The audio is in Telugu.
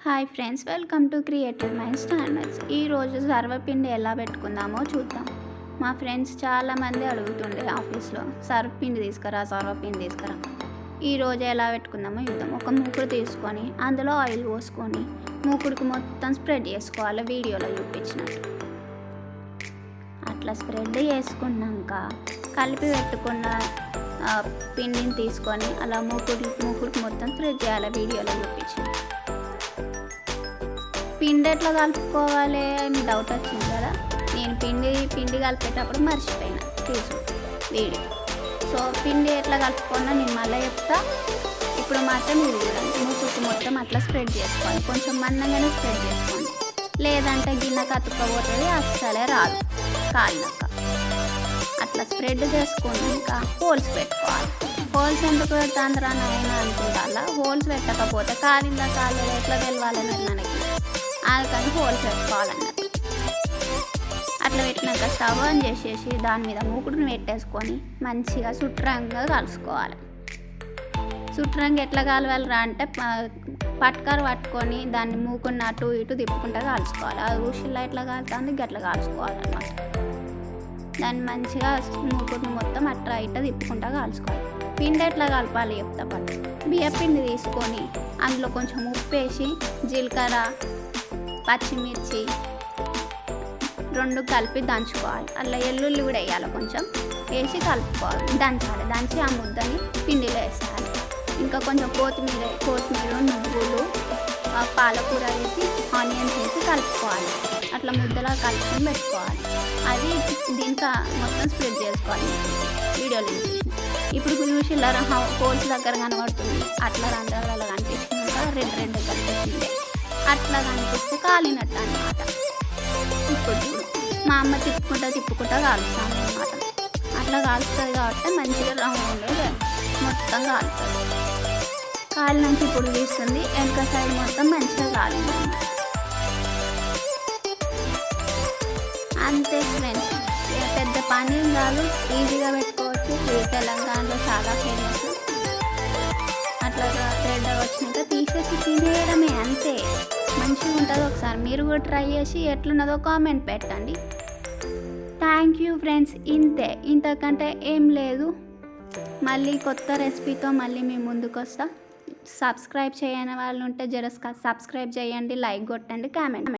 Hi friends welcome to creative mind standards ఈరోజు సర్వపిండి ఎలా పెట్టుకుందామో చూద్దాం. మా ఫ్రెండ్స్ చాలామంది అడుగుతుండే ఆఫీస్లో సర్వపిండి తీసుకురా సర్వపిండి తీసుకురా. ఈరోజు ఎలా పెట్టుకుందామో చూద్దాం. ఒక మూకుడు తీసుకొని అందులో ఆయిల్ పోసుకొని మూకుడికి మొత్తం స్ప్రెడ్ చేసుకోవాలి వీడియోలో చూపించినట్టు అట్లా స్ప్రెడ్ చేసుకున్నాక కలిపి పెట్టుకున్న పిండిని తీసుకొని అలా మూకుడు మూకుడికి మొత్తం స్ప్రెడ్ చేయాలి వీడియోలో చూపించినట్టు పిండి ఎట్లా కలుపుకోవాలి అని డౌట్ వచ్చింది కదా? నేను పిండి పిండి కలిపేటప్పుడు మర్చిపోయినా. తీసు వీడియో. సో పిండి ఎట్లా కలుపుకున్నా నేను మళ్ళీ చెప్తా. ఇప్పుడు మాత్రం ఇది చూడండి మొత్తం అట్లా స్ప్రెడ్ చేసుకోవాలి కొంచెం మందంగానే స్ప్రెడ్ చేసుకోండి. లేదంటే గిన్నె కతుక్కపోతుంది అస్సలే రాదు. కాళ్ళక అట్లా స్ప్రెడ్ చేసుకున్నాక హోల్స్ పెట్టుకోవాలి. హోల్స్ ఎందుకు పెడతాంద్రా నాయన అనుకుంటా హోల్స్ పెట్టకపోతే కాలిందా కాలేదు? ఎట్లా తెలవాలని మనకి? అందుకని హోల్ పెట్టుకోవాలన్నట్టు అట్లా పెట్టినాక స్టవ్ ఆన్ చేసేసి దాని మీద మూకుడుని పెట్టేసుకొని మంచిగా సుట్రంగా కలుసుకోవాలి. సుట్రంగా ఎట్లా కాలవాలరా అంటే పట్కారు పట్టుకొని దాన్ని మూకున్న అటు ఇటు తిప్పుకుంటా కాల్చుకోవాలి ఆ ఊషిల్లో ఎట్లా కాలుతుంది? గట్లా కాల్చుకోవాలన్నమాట దాన్ని మంచిగా మూకుడిని మొత్తం అట్లా ఇట్లా తిప్పుకుంటా కాల్చుకోవాలి పిండి ఎట్లా కలపాలి చెప్తా పట్టు. బియ్య పిండి తీసుకొని అందులో కొంచెం ఉప్పు వేసి జీలకర్ర పచ్చిమిర్చి రెండు కలిపి దంచుకోవాలి. అలా ఎల్లుల్లి కూడా వేయాలి కొంచెం. వేసి కలుపుకోవాలి. దంచాలి. దంచి ఆ ముద్దని పిండిలో వేసేయాలి ఇంకా కొంచెం కొత్తిమీర కొత్తిమీర నువ్వులు పాలకూర వేసి ఆనియన్స్ వేసి కలుపుకోవాలి. అట్లా ముద్దలా కలుపుకొని పెట్టుకోవాలి. అది దీంట్లో మొత్తం స్ప్రెడ్ చేసుకోవాలి. వీడియోలో ఇప్పుడు చూసి ఇలా హోల్స్ దగ్గర కనబడుతుంది. అట్లా రంధ్రాలలో కనిపిస్తున్నాక రెండు రెండు కనిపిస్తుంది అట్లా కనిపిస్తే కాలినట్టు అనమాట ఇప్పుడు మా అమ్మ తిప్పుకుంటా తిప్పుకుంటా కాలుస్తాను అనమాట అట్లా కాలుస్తుంది కాబట్టి మంచిగా రౌండ్ మొత్తం కాలుతుంది. కాలినాక ఇప్పుడు తీస్తుంది. వెనక సైడ్ మొత్తం మంచిగా కాలింది అంతే ఫ్రెండ్స్ పెద్ద పని కాదు. ఈజీగా పెట్టుకోవచ్చు. ఇది తెలంగాణలో చాలా ఫేమస్ అట్లా రెడ్ వచ్చినాక తీసేసి తినేయడం మంచిగా ఉంటుంది ఒకసారి మీరు కూడా ట్రై చేసి ఎట్లున్నదో కామెంట్ పెట్టండి. థ్యాంక్ యూ ఫ్రెండ్స్ ఇంతే. ఇంతకంటే ఏం లేదు. మళ్ళీ కొత్త రెసిపీతో మళ్ళీ మీ ముందుకు వస్తా. సబ్స్క్రైబ్ చేయని వాళ్ళు ఉంటే జరస్కా సబ్స్క్రైబ్ చేయండి లైక్ కొట్టండి కామెంట్